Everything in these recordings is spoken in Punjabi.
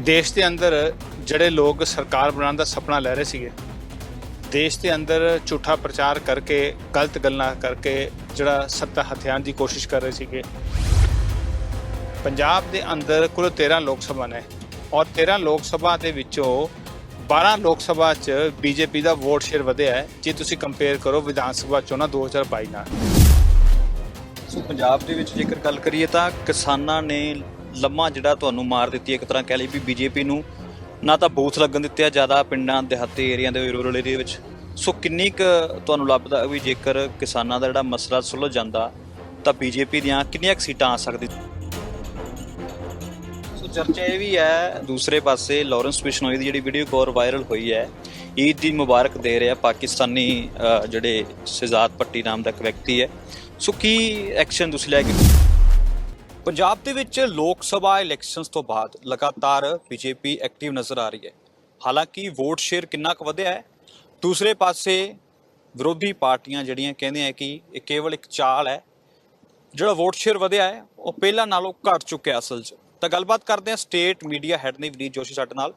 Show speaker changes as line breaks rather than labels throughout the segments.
ਦੇਸ਼ ਦੇ ਅੰਦਰ ਜਿਹੜੇ ਲੋਕ ਸਰਕਾਰ ਬਣਾਉਣ ਦਾ ਸੁਪਨਾ ਲੈ ਰਹੇ ਸੀਗੇ, ਦੇਸ਼ ਦੇ ਅੰਦਰ ਝੂਠਾ ਪ੍ਰਚਾਰ ਕਰਕੇ, ਗਲਤ ਗੱਲਾਂ ਕਰਕੇ ਜਿਹੜਾ ਸੱਤਾ ਹਥਿਆਣ ਦੀ ਕੋਸ਼ਿਸ਼ ਕਰ ਰਹੇ ਸੀਗੇ। ਪੰਜਾਬ ਦੇ ਅੰਦਰ ਕੁੱਲ 13 ਲੋਕ ਸਭਾ ਨੇ ਔਰ 13 ਲੋਕ ਸਭਾ ਦੇ ਵਿੱਚੋਂ 12 ਲੋਕ ਸਭਾ 'ਚ ਬੀਜੇਪੀ ਦਾ ਵੋਟ ਸ਼ੇਅਰ ਵਧਿਆ ਹੈ। ਜੇ ਤੁਸੀਂ ਕੰਪੇਅਰ ਕਰੋ ਵਿਧਾਨ ਸਭਾ ਚੋਣਾਂ 2022 ਨਾਲ।
ਸੋ ਪੰਜਾਬ ਦੇ ਵਿੱਚ ਜੇਕਰ ਗੱਲ ਕਰੀਏ ਤਾਂ ਕਿਸਾਨਾਂ ਨੇ ਲੰਮਾ ਜਿਹੜਾ ਤੁਹਾਨੂੰ ਮਾਰ ਦਿੱਤੀ ਇੱਕ ਤਰ੍ਹਾਂ ਕਹਿ ਲਈ ਵੀ ਬੀਜੇਪੀ ਨੂੰ ਨਾ ਤਾਂ ਬੂਥ ਲੱਗਣ ਦਿੱਤੇ ਆ, ਜ਼ਿਆਦਾ ਪਿੰਡਾਂ, ਦਿਹਾਤੀ ਏਰੀਆ ਦੇ, ਰੂਰਲ ਏਰੀਆ ਵਿੱਚ। ਸੋ ਕਿੰਨੀ ਕੁ ਤੁਹਾਨੂੰ ਲੱਭਦਾ ਵੀ ਜੇਕਰ ਕਿਸਾਨਾਂ ਦਾ ਜਿਹੜਾ ਮਸਲਾ ਸੁਲਝ ਜਾਂਦਾ, ਤਾਂ ਬੀਜੇਪੀ ਦੀਆਂ ਕਿੰਨੀਆਂ ਕੁ ਸੀਟਾਂ ਆ ਸਕਦੀ ਸੋ ਚਰਚਾ ਇਹ ਵੀ ਹੈ, ਦੂਸਰੇ ਪਾਸੇ ਲਾਰੈਂਸ ਬਿਸ਼ਨੋਈ ਦੀ ਜਿਹੜੀ ਵੀਡੀਓ ਕੋਰ ਵਾਇਰਲ ਹੋਈ ਹੈ, ਈਦ ਦੀ ਮੁਬਾਰਕ ਦੇ ਰਿਹਾ ਪਾਕਿਸਤਾਨੀ ਜਿਹੜੇ ਸ਼ਹਿਜ਼ਾਦ ਪੱਟੀ ਨਾਮ ਦਾ ਇੱਕ ਵਿਅਕਤੀ ਹੈ। ਸੋ ਕੀ ਐਕਸ਼ਨ ਤੁਸੀਂ ਲੈ ਕੇ ਪੰਜਾਬ ਦੇ ਵਿੱਚ ਲੋਕ ਸਭਾ ਇਲੈਕਸ਼ਨਸ ਤੋਂ ਬਾਅਦ ਲਗਾਤਾਰ ਬੀਜੇਪੀ ਐਕਟਿਵ ਨਜ਼ਰ ਆ ਰਹੀ ਹੈ। ਹਾਲਾਂਕਿ ਵੋਟ ਸ਼ੇਅਰ ਕਿੰਨਾ ਕੁ ਵਧਿਆ ਹੈ? ਦੂਸਰੇ ਪਾਸੇ ਵਿਰੋਧੀ ਪਾਰਟੀਆਂ ਜਿਹੜੀਆਂ ਕਹਿੰਦੇ ਕਹਿੰਦੀਆਂ ਕਿ ਇਹ ਕੇਵਲ ਇੱਕ ਚਾਲ ਹੈ। ਜਿਹੜਾ ਵੋਟ ਸ਼ੇਅਰ ਵਧਿਆ ਹੈ, ਉਹ ਪਹਿਲਾਂ ਨਾਲੋਂ ਘਟ ਚੁੱਕਿਆ ਅਸਲ 'ਚ। ਤਾਂ ਗੱਲਬਾਤ ਕਰਦੇ ਹਾਂ ਸਟੇਟ ਮੀਡੀਆ ਹੈੱਡ ਨੇ ਵਿਨੀਤ ਜੋਸ਼ੀ ਸਾਡੇ ਨਾਲ।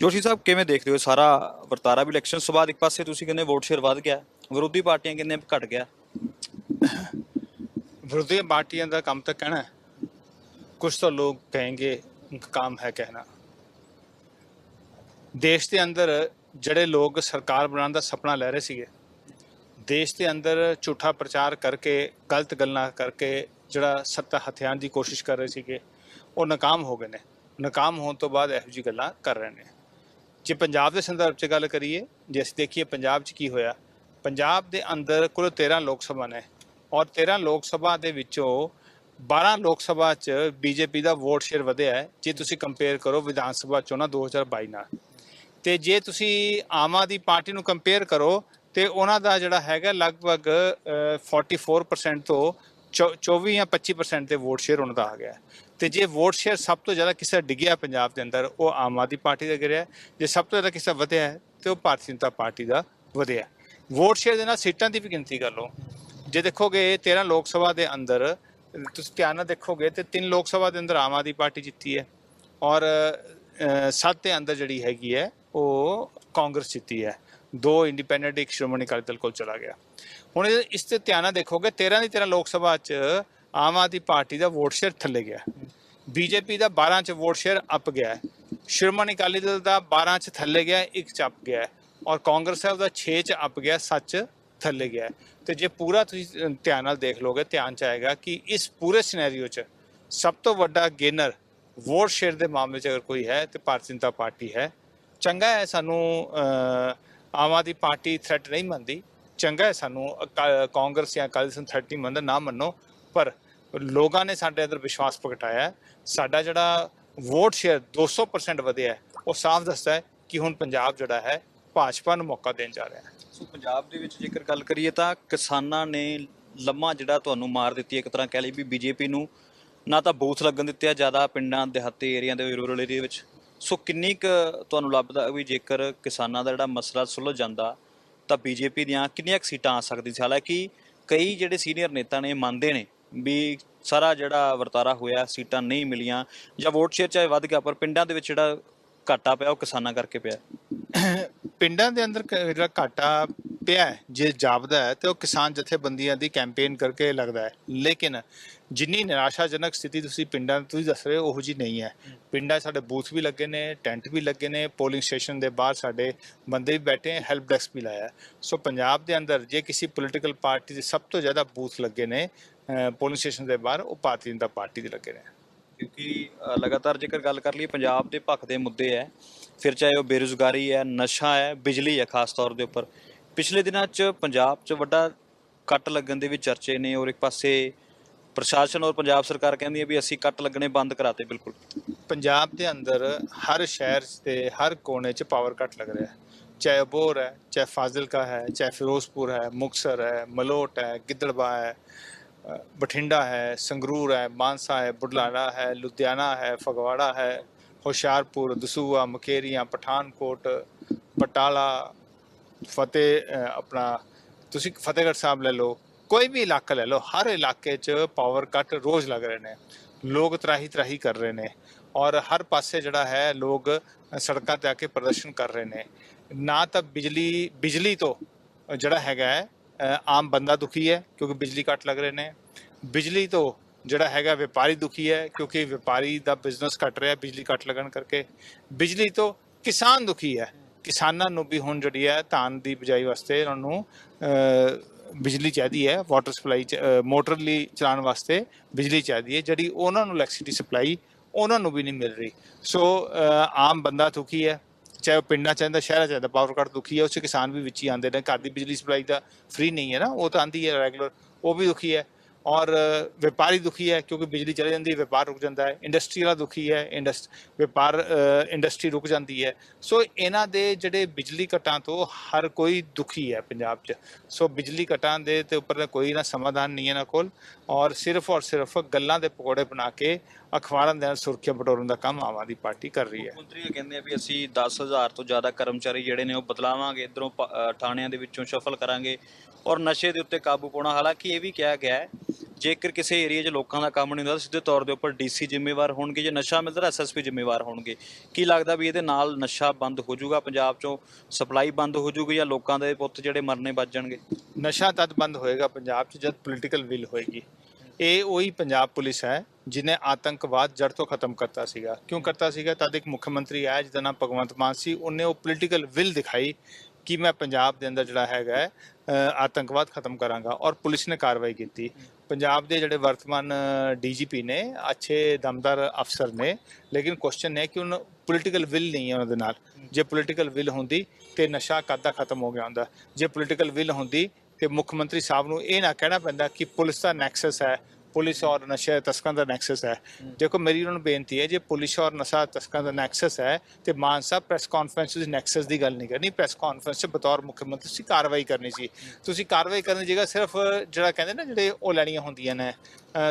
ਜੋਸ਼ੀ ਸਾਹਿਬ, ਕਿਵੇਂ ਦੇਖਦੇ ਹੋ? ਸਾਰਾ ਵਰਤਾਰਾ ਵੀ ਇਲੈਕਸ਼ਨ ਤੋਂ ਬਾਅਦ ਇੱਕ ਪਾਸੇ ਤੁਸੀਂ ਕਹਿੰਦੇ ਵੋਟ ਸ਼ੇਅਰ ਵਧ ਗਿਆ, ਵਿਰੋਧੀ ਪਾਰਟੀਆਂ ਕਹਿੰਦੇ ਘਟ ਗਿਆ।
ਵਿਰੋਧੀ ਪਾਰਟੀਆਂ ਦਾ ਕੰਮ ਤਾਂ ਕਹਿਣਾ कुछ तो लोग कहेंगे उनका काम है कहना ਦੇਸ਼ ਦੇ ਅੰਦਰ ਜਿਹੜੇ ਲੋਕ ਸਰਕਾਰ ਬਣਾਉਣ ਦਾ ਸੁਪਨਾ ਲੈ ਰਹੇ ਸੀਗੇ ਦੇਸ਼ ਦੇ ਅੰਦਰ ਝੂਠਾ ਪ੍ਰਚਾਰ ਕਰਕੇ ਗਲਤ ਗੱਲਾਂ ਕਰਕੇ ਜਿਹੜਾ ਸੱਤਾ ਹਥਿਆਣ ਦੀ ਕੋਸ਼ਿਸ਼ ਕਰ ਰਹੇ ਸੀਗੇ ਉਹ ਨਾਕਾਮ ਹੋ ਗਏ ਨੇ ਨਾਕਾਮ ਹੋਣ ਤੋਂ ਬਾਅਦ ਇਹੋ ਜਿਹੀ ਗੱਲਾਂ ਕਰ ਰਹੇ ਨੇ ਜੇ ਪੰਜਾਬ ਦੇ ਸੰਦਰਭ 'ਚ ਗੱਲ ਕਰੀਏ ਜੇ ਅਸੀਂ ਦੇਖੀਏ ਪੰਜਾਬ 'ਚ ਕੀ ਹੋਇਆ ਪੰਜਾਬ ਦੇ ਅੰਦਰ ਕੁੱਲ 13 ਲੋਕ ਸਭਾ ਨੇ ਔਰ 13 ਲੋਕ ਸਭਾ ਦੇ ਵਿੱਚੋਂ 12 ਲੋਕ ਸਭਾ 'ਚ ਬੀਜੇਪੀ ਦਾ ਵੋਟ ਸ਼ੇਅਰ ਵਧਿਆ ਹੈ। ਜੇ ਤੁਸੀਂ ਕੰਪੇਅਰ ਕਰੋ ਵਿਧਾਨ ਸਭਾ ਚੋਣਾਂ 2022 ਨਾਲ। ਤੇ ਜੇ ਤੁਸੀਂ ਆਮ ਆਦਮੀ ਪਾਰਟੀ ਨੂੰ ਕੰਪੇਅਰ ਕਰੋ ਤੇ ਉਹਨਾਂ ਦਾ ਜਿਹੜਾ ਹੈਗਾ ਲਗਭਗ ਅਹ, 44% ਤੋਂ ਚੌ- 24 ਜਾਂ 25% ਦੇ ਵੋਟ ਸ਼ੇਅਰ ਉਹਨਾਂ ਦਾ ਆ ਗਿਆ ਤੇ ਜੇ ਵੋਟ ਸ਼ੇਅਰ ਸਭ ਤੋਂ ਜ਼ਿਆਦਾ ਕਿਸੇ ਡਿੱਗਿਆ ਪੰਜਾਬ ਦੇ ਅੰਦਰ ਉਹ ਆਮ ਆਦਮੀ ਪਾਰਟੀ ਦਾ ਗਿਰਿਆ ਜੇ ਸਭ ਤੋਂ ਜ਼ਿਆਦਾ ਕਿਸੇ ਵਧਿਆ ਹੈ ਤੇ ਉਹ ਭਾਰਤੀ ਜਨਤਾ ਪਾਰਟੀ ਦਾ ਵਧਿਆ ਵੋਟ ਸ਼ੇਅਰ ਦੇ ਨਾਲ ਸੀਟਾਂ ਦੀ ਵੀ ਗਿਣਤੀ ਕਰ ਲਓ। ਜੇ ਦੇਖੋਗੇ 13 ਲੋਕ ਸਭਾ ਦੇ ਅੰਦਰ ਤੁਸੀਂ ਧਿਆਨ ਨਾਲ ਦੇਖੋਗੇ ਤੇ ਤਿੰਨ ਲੋਕ ਸਭਾ ਦੇ ਅੰਦਰ ਆਮ ਆਦਮੀ ਪਾਰਟੀ ਜਿੱਤੀ ਹੈ ਔਰ ਸੱਤ ਦੇ ਅੰਦਰ ਜਿਹੜੀ ਹੈਗੀ ਹੈ, ਉਹ ਕਾਂਗਰਸ ਜਿੱਤੀ ਹੈ। ਦੋ ਇੰਡੀਪੈਂਡੈਂਟ ਇੱਕ ਸ਼੍ਰੋਮਣੀ ਅਕਾਲੀ ਦਲ ਕੋਲ ਚਲਾ ਗਿਆ। ਹੁਣ ਇਸ ਤੇ ਧਿਆਨ ਨਾਲ ਦੇਖੋਗੇ 13 ਦੀ 13 ਲੋਕ ਸਭਾ 'ਚ ਆਮ ਆਦਮੀ ਪਾਰਟੀ ਦਾ ਵੋਟ ਸ਼ੇਅਰ ਥੱਲੇ ਗਿਆ। ਬੀਜੇਪੀ ਦਾ 12 'ਚ ਵੋਟ ਸ਼ੇਅਰ ਅਪ ਗਿਆ। ਸ਼੍ਰੋਮਣੀ ਅਕਾਲੀ ਦਲ ਦਾ 12 'ਚ ਥੱਲੇ ਗਿਆ, ਇੱਕ 'ਚ ਅਪ ਗਿਆ। ਔਰ ਕਾਂਗਰਸ ਦਾ ਉਹਦਾ 6 'ਚ ਅਪ ਗਿਆ 7 'ਚ ਥੱਲੇ ਗਿਆ ਹੈ। ਤੇ ਜੇ ਪੂਰਾ ਤੁਸੀਂ ਧਿਆਨ ਨਾਲ ਦੇਖ ਲੋਗੇ ਧਿਆਨ 'ਚ ਆਏਗਾ ਕਿ ਇਸ ਪੂਰੇ ਸਿਨੈਰੀਓ 'ਚ ਸਭ ਤੋਂ ਵੱਡਾ ਗੇਨਰ ਵੋਟ ਸ਼ੇਅਰ ਦੇ ਮਾਮਲੇ 'ਚ ਅਗਰ ਕੋਈ ਹੈ ਤੇ ਭਾਰਤੀ ਜਨਤਾ ਪਾਰਟੀ ਹੈ। ਚੰਗਾ ਹੈ ਸਾਨੂੰ ਆਮ ਆਦਮੀ ਪਾਰਟੀ ਥ੍ਰੈਟ ਨਹੀਂ ਮੰਨਦੀ। ਚੰਗਾ ਹੈ ਸਾਨੂੰ ਅਕਾ- ਕਾਂਗਰਸ ਜਾਂ ਅਕਾਲੀ ਦਲ ਥ੍ਰੈਟ ਨਹੀਂ ਮੰਨਦਾ, ਨਾ ਮੰਨੋ। ਪਰ ਲੋਕਾਂ ਨੇ ਸਾਡੇ ਅੰਦਰ ਵਿਸ਼ਵਾਸ ਪ੍ਰਗਟਾਇਆ ਸਾਡਾ ਜਿਹੜਾ ਵੋਟ ਸ਼ੇਅਰ 200% ਵਧਿਆ ਉਹ ਸਾਫ਼ ਦੱਸਦਾ ਹੈ ਕਿ ਹੁਣ ਪੰਜਾਬ ਜਿਹੜਾ ਹੈ ਭਾਜਪਾ ਨੂੰ ਮੌਕਾ ਦੇਣ ਜਾ ਰਿਹਾ ਹੈ।
ਸੋ ਪੰਜਾਬ ਦੇ ਵਿੱਚ ਜੇਕਰ ਗੱਲ ਕਰੀਏ ਤਾਂ ਕਿਸਾਨਾਂ ਨੇ ਲੰਮਾ ਜਿਹੜਾ ਤੁਹਾਨੂੰ ਮਾਰ ਦਿੱਤੀ ਇੱਕ ਤਰ੍ਹਾਂ ਕਹਿ ਲਈ ਵੀ ਬੀਜੇਪੀ ਨੂੰ ਨਾ ਤਾਂ ਬੂਥ ਲੱਗਣ ਦਿੱਤੇ ਆ, ਜ਼ਿਆਦਾ ਪਿੰਡਾਂ, ਦਿਹਾਤੀ ਏਰੀਆ ਦੇ ਰੂਰਲ ਏਰੀਆ ਵਿੱਚ। ਸੋ ਕਿੰਨੀ ਕੁ ਤੁਹਾਨੂੰ ਲੱਭਦਾ ਵੀ ਜੇਕਰ ਕਿਸਾਨਾਂ ਦਾ ਜਿਹੜਾ ਮਸਲਾ ਸੁਲਝ ਜਾਂਦਾ, ਤਾਂ ਬੀਜੇਪੀ ਦੀਆਂ ਕਿੰਨੀਆਂ ਕੁ ਸੀਟਾਂ ਆ ਸਕਦੀ ਸੀ? ਹਾਲਾਂਕਿ ਕਈ ਜਿਹੜੇ ਸੀਨੀਅਰ ਨੇਤਾ ਨੇ ਮੰਨਦੇ ਨੇ ਵੀ ਸਾਰਾ ਜਿਹੜਾ ਵਰਤਾਰਾ ਹੋਇਆ, ਸੀਟਾਂ ਨਹੀਂ ਮਿਲੀਆਂ ਜਾਂ ਵੋਟ ਸ਼ੇਅਰ ਚਾਹੇ ਵੱਧ ਗਿਆ, ਪਰ ਪਿੰਡਾਂ ਦੇ ਵਿੱਚ ਜਿਹੜਾ ਘਾਟਾ ਪਿਆ, ਉਹ ਕਿਸਾਨਾਂ ਕਰਕੇ ਪਿਆ।
ਪਿੰਡਾਂ ਦੇ ਅੰਦਰ ਕ- ਜਿਹੜਾ ਘਾਟਾ ਪਿਆ ਜੇ ਜਾਪਦਾ ਹੈ, ਤੇ ਉਹ ਕਿਸਾਨ ਜਥੇਬੰਦੀਆਂ ਦੀ ਕੈਂਪੇਨ ਕਰਕੇ ਲੱਗਦਾ ਹੈ। ਲੇਕਿਨ ਜਿੰਨੀ ਨਿਰਾਸ਼ਾਜਨਕ ਸਥਿਤੀ ਤੁਸੀਂ ਪਿੰਡਾਂ ਤੁਸੀਂ ਦੱਸ ਰਹੇ ਹੋ, ਉਹੋ ਜੀ ਨਹੀਂ ਹੈ। ਪਿੰਡਾਂ 'ਚ ਸਾਡੇ ਬੂਥ ਵੀ ਲੱਗੇ ਨੇ, ਟੈਂਟ ਵੀ ਲੱਗੇ ਨੇ, ਪੋਲਿੰਗ ਸਟੇਸ਼ਨ ਦੇ ਬਾਹਰ ਸਾਡੇ ਬੰਦੇ ਵੀ ਬੈਠੇ ਹੈ, ਹੈਲਪ ਡੈਸਕ ਵੀ ਲਾਇਆ ਸੋ ਪੰਜਾਬ ਦੇ ਅੰਦਰ ਜੇ ਕਿਸੇ ਪੋਲੀਟੀਕਲ ਪਾਰਟੀ ਦੇ ਸਭ ਤੋਂ ਜ਼ਿਆਦਾ ਬੂਥ ਲੱਗੇ ਨੇ ਪੋਲਿੰਗ ਸਟੇਸ਼ਨ ਦੇ ਬਾਹਰ, ਉਹ ਭਾਰਤੀ ਜਨਤਾ ਪਾਰਟੀ ਦੇ ਲੱਗੇ ਨੇ।
ਕਿਉਂਕਿ ਲਗਾਤਾਰ ਜੇਕਰ ਗੱਲ ਕਰ ਲਈਏ, ਪੰਜਾਬ ਦੇ ਭਖ ਦੇ ਮੁੱਦੇ ਹੈ ਫਿਰ ਚਾਹੇ ਉਹ ਬੇਰੁਜ਼ਗਾਰੀ ਹੈ ਨਸ਼ਾ ਹੈ ਬਿਜਲੀ ਹੈ ਖਾਸ ਤੌਰ ਦੇ ਉੱਪਰ, ਪਿਛਲੇ ਦਿਨਾਂ 'ਚ ਪੰਜਾਬ 'ਚ ਵੱਡਾ ਕੱਟ ਲੱਗਣ ਦੇ ਵੀ ਚਰਚੇ ਨੇ ਔਰ ਇੱਕ ਪਾਸੇ ਪ੍ਰਸ਼ਾਸਨ ਔਰ ਪੰਜਾਬ ਸਰਕਾਰ ਕਹਿੰਦੀ ਹੈ ਵੀ ਅਸੀਂ ਕੱਟ ਲੱਗਣੇ ਬੰਦ ਕਰਾਤੇ, ਬਿਲਕੁਲ।
ਪੰਜਾਬ ਦੇ ਅੰਦਰ ਹਰ ਸ਼ਹਿਰ 'ਚ ਤੇ ਹਰ ਕੋਨੇ 'ਚ ਪਾਵਰ ਕੱਟ ਲੱਗ ਰਿਹਾ ਹੈ ਚਾਹੇ ਅਬੋਹਰ ਹੈ ਚਾਹੇ ਫਾਜ਼ਿਲਕਾ ਹੈ, ਚਾਹੇ ਫਿਰੋਜ਼ਪੁਰ ਹੈ ਮੁਕਸਰ ਹੈ, ਮਲੋਟ ਹੈ ਗਿੱਦੜਬਾ ਹੈ ਬਠਿੰਡਾ ਹੈ, ਸੰਗਰੂਰ ਹੈ, ਮਾਨਸਾ ਹੈ ਬੁਢਲਾੜਾ ਹੈ, ਲੁਧਿਆਣਾ ਹੈ, ਫਗਵਾੜਾ ਹੈ, ਹੁਸ਼ਿਆਰਪੁਰ ਦਸੂਆ ਮਕੇਰੀਆਂ, ਪਠਾਨਕੋਟ ਬਟਾਲਾ ਫਤਿਹ ਆਪਣਾ, ਤੁਸੀਂ ਫਤਿਹਗੜ੍ਹ ਸਾਹਿਬ ਲੈ ਲਓ, ਕੋਈ ਵੀ ਇਲਾਕਾ ਲੈ ਲਓ, ਹਰ ਇਲਾਕੇ 'ਚ ਪਾਵਰ ਕੱਟ ਰੋਜ਼ ਲੱਗ ਰਹੇ ਨੇ, ਲੋਕ ਤਰਾਹੀ ਤਰਾਹੀ ਕਰ ਰਹੇ ਨੇ ਔਰ ਹਰ ਪਾਸੇ ਜਿਹੜਾ ਹੈ ਲੋਕ ਸੜਕਾਂ ਤੇ ਆ ਕੇ ਪ੍ਰਦਰਸ਼ਨ ਕਰ ਰਹੇ ਨੇ, ਨਾ ਤਾਂ ਬਿਜਲੀ ਬਿਜਲੀ ਤੋਂ ਜਿਹੜਾ ਹੈਗਾ ਹੈ ਆਮ ਬੰਦਾ ਦੁਖੀ ਹੈ ਕਿਉਂਕਿ ਬਿਜਲੀ ਕੱਟ ਲੱਗ ਰਹੇ ਨੇ। ਬਿਜਲੀ ਤੋਂ ਜਿਹੜਾ ਹੈਗਾ ਵਪਾਰੀ ਦੁਖੀ ਹੈ ਕਿਉਂਕਿ ਵਪਾਰੀ ਦਾ ਬਿਜ਼ਨਸ ਘਟ ਰਿਹਾ, ਬਿਜਲੀ ਕੱਟ ਲੱਗਣ ਕਰਕੇ। ਬਿਜਲੀ ਤੋਂ ਕਿਸਾਨ ਦੁਖੀ ਹੈ। ਕਿਸਾਨਾਂ ਨੂੰ ਵੀ ਹੁਣ ਜਿਹੜੀ ਹੈ ਧਾਨ ਦੀ ਬਿਜਾਈ ਵਾਸਤੇ ਉਹਨਾਂ ਨੂੰ ਬਿਜਲੀ ਚਾਹੀਦੀ ਹੈ, ਵਾਟਰ ਸਪਲਾਈ ਮੋਟਰ ਲਈ ਚਲਾਉਣ ਵਾਸਤੇ ਬਿਜਲੀ ਚਾਹੀਦੀ ਹੈ। ਜਿਹੜੀ ਉਹਨਾਂ ਨੂੰ ਇਲੈਕਟ੍ਰਿਸਿਟੀ ਸਪਲਾਈ ਉਹਨਾਂ ਨੂੰ ਵੀ ਨਹੀਂ ਮਿਲ ਰਹੀ। ਸੋ ਆਮ ਬੰਦਾ ਦੁਖੀ ਹੈ। ਚਾਹੇ ਉਹ ਪਿੰਡਾਂ ਚ ਆਂਦਾ ਸ਼ਹਿਰਾਂ ਚ ਆਂਦਾ ਪਾਵਰ ਕੱਟ ਦੁਖੀ ਹੈ ਉਸ 'ਚ ਕਿਸਾਨ ਵੀ ਵਿੱਚ ਹੀ ਆਉਂਦੇ ਨੇ, ਘਰ ਦੀ ਬਿਜਲੀ ਸਪਲਾਈ ਦਾ ਫ੍ਰੀ ਨਹੀਂ ਹੈ ਨਾ, ਉਹ ਤਾਂ ਆਂਦੀ ਹੈ ਰੈਗੂਲਰ ਉਹ ਵੀ ਦੁਖੀ ਹੈ। ਔਰ ਵਪਾਰੀ ਦੁਖੀ ਹੈ ਕਿਉਂਕਿ ਬਿਜਲੀ ਚਲੇ ਜਾਂਦੀ ਹੈ, ਵਪਾਰ ਰੁਕ ਜਾਂਦਾ ਹੈ ਇੰਡਸਟਰੀ ਵਾਲਾ ਦੁਖੀ ਹੈ ਇੰਡਸ ਵਪਾਰ ਇੰਡਸਟਰੀ ਰੁਕ ਜਾਂਦੀ ਹੈ। ਸੋ ਇਹਨਾਂ ਦੇ ਜਿਹੜੇ ਬਿਜਲੀ ਕਟਾਂ ਤੋਂ ਹਰ ਕੋਈ ਦੁਖੀ ਹੈ ਪੰਜਾਬ 'ਚ। ਸੋ ਬਿਜਲੀ ਕਟਾਂ ਦੇ ਤੇ ਉੱਪਰ ਕੋਈ ਨਾ ਸਮਾਧਾਨ ਨਹੀਂ ਹੈ ਨਾ ਕੋਲ ਔਰ ਸਿਰਫ ਔਰ ਸਿਰਫ ਗੱਲਾਂ ਦੇ ਪਕੌੜੇ ਬਣਾ ਕੇ ਅਖਬਾਰਾਂ ਦੇ ਨਾਲ ਸੁਰੱਖਿਆ ਬਟੋਰਨ ਦਾ ਕੰਮ ਆਮ ਆਦਮੀ ਪਾਰਟੀ ਕਰ ਰਹੀ ਹੈ।
ਮੰਤਰੀ ਇਹ ਕਹਿੰਦੇ ਆ ਵੀ ਅਸੀਂ 10000 ਤੋਂ ਜ਼ਿਆਦਾ ਕਰਮਚਾਰੀ ਜਿਹੜੇ ਨੇ ਉਹ ਬਦਲਾਵਾਂਗੇ, ਇਧਰੋਂ ਥਾਣਿਆਂ ਦੇ ਵਿੱਚੋਂ ਸ਼ਫਲ ਕਰਾਂਗੇ। ਔਰ ਨਸ਼ੇ ਦੇ ਉੱਤੇ ਕਾਬੂ ਪਾਉਣਾ। ਹਾਲਾਂਕਿ ਇਹ ਵੀ ਕਿਹਾ ਗਿਆ ਹੈ, ਜੇਕਰ ਕਿਸੇ ਏਰੀਆ 'ਚ ਲੋਕਾਂ ਦਾ ਕੰਮ ਨਹੀਂ ਹੁੰਦਾ ਤਾਂ ਸਿੱਧੇ ਤੌਰ ਦੇ ਉੱਪਰ ਡੀਸੀ ਜ਼ਿੰਮੇਵਾਰ ਹੋਣਗੇ ਜੇ ਨਸ਼ਾ ਮਿਲਦਾ ਤਾਂ ਐਸਐਸਪੀ ਜ਼ਿੰਮੇਵਾਰ ਹੋਣਗੇ। ਕੀ ਲੱਗਦਾ ਵੀ ਇਹਦੇ ਨਾਲ ਨਸ਼ਾ ਬੰਦ ਹੋ ਜਾਊਗਾ, ਪੰਜਾਬ 'ਚੋਂ ਸਪਲਾਈ ਬੰਦ ਹੋ ਜਾਊਗੀ ਜਾਂ ਲੋਕਾਂ ਦੇ ਪੁੱਤ ਜਿਹੜੇ ਮਰਨੇ ਬਚ ਜਾਣਗੇ?
ਨਸ਼ਾ ਤਦ ਬੰਦ ਹੋਏਗਾ ਪੰਜਾਬ 'ਚ ਜਦ ਪੋਲੀਟੀਕਲ ਵਿਲ ਹੋਏਗੀ। ਇਹ ਉਹੀ ਪੰਜਾਬ ਪੁਲਿਸ ਹੈ ਜਿਨੇ ਆਤੰਕਵਾਦ ਜੜ ਤੋਂ ਖਤਮ ਕਰਤਾ ਸੀਗਾ। ਕਿਉਂ ਕਰਤਾ ਸੀਗਾ? ਤਦ ਇੱਕ ਮੁੱਖ ਮੰਤਰੀ ਆਇਆ ਜਿਹਦਾ ਨਾਮ ਭਗਵੰਤ ਮਾਨ ਸੀ। ਉਹਨੇ ਉਹ ਪੋਲੀਟੀਕਲ ਵਿਲ ਦਿਖਾਈ ਕਿ ਮੈਂ ਪੰਜਾਬ ਦੇ ਅੰਦਰ ਜਿਹੜਾ ਹੈਗਾ ਆਤੰਕਵਾਦ ਖਤਮ ਕਰਾਂਗਾ ਔਰ ਪੁਲਿਸ ਨੇ ਕਾਰਵਾਈ ਕੀਤੀ। ਪੰਜਾਬ ਦੇ ਜਿਹੜੇ ਵਰਤਮਾਨ ਡੀਜੀਪੀ ਨੇ, ਅੱਛੇ ਦਮਦਾਰ ਅਫਸਰ ਨੇ, ਲੇਕਿਨ ਕੁਐਸਚਨ ਹੈ ਕਿ ਉਹਨਾਂ ਪੋਲੀਟੀਕਲ ਵਿਲ ਨਹੀਂ ਹੈ ਉਹਨਾਂ ਦੇ ਨਾਲ। ਜੇ ਪੋਲੀਟੀਕਲ ਵਿਲ ਹੁੰਦੀ ਤੇ ਨਸ਼ਾ ਕਾਦਾ ਖਤਮ ਹੋ ਗਿਆ ਹੁੰਦਾ? ਜੇ ਪੋਲੀਟੀਕਲ ਵਿਲ ਹੁੰਦੀ ਤੇ ਮੁੱਖ ਮੰਤਰੀ ਸਾਹਿਬ ਨੂੰ ਇਹ ਨਾ ਕਹਿਣਾ ਪੈਂਦਾ ਕਿ ਪੁਲਿਸ ਦਾ ਨੈਕਸਸ ਹੈ ਪੁਲਿਸ ਔਰ ਨਸ਼ੇ ਤਸਕਰਾਂ ਦਾ ਨੈਕਸਸ ਹੈ। ਦੇਖੋ, ਮੇਰੀ ਉਹਨਾਂ ਨੂੰ ਬੇਨਤੀ ਹੈ, ਜੇ ਪੁਲਿਸ ਔਰ ਨਸ਼ਾ ਤਸਕਰਾਂ ਦਾ ਨੈਕਸਸ ਹੈ, ਤੇ ਮਾਨ ਸਾਹਿਬ ਪ੍ਰੈਸ ਕਾਨਫਰੰਸ ਵਿੱਚ ਨੈਕਸਸ ਦੀ ਗੱਲ ਨਹੀਂ ਕਰਨੀ। ਪ੍ਰੈਸ ਕਾਨਫਰੰਸ 'ਚ ਬਤੌਰ ਮੁੱਖ ਮੰਤਰੀ ਤੁਸੀਂ ਕਾਰਵਾਈ ਕਰਨੀ ਸੀ। ਤੁਸੀਂ ਕਾਰਵਾਈ ਕਰਨ ਦੀ ਜਗ੍ਹਾ ਸਿਰਫ ਜਿਹੜਾ ਕਹਿੰਦੇ ਨਾ, ਜਿਹੜੇ ਉਹ ਲੈਣੀਆਂ ਹੁੰਦੀਆਂ ਨੇ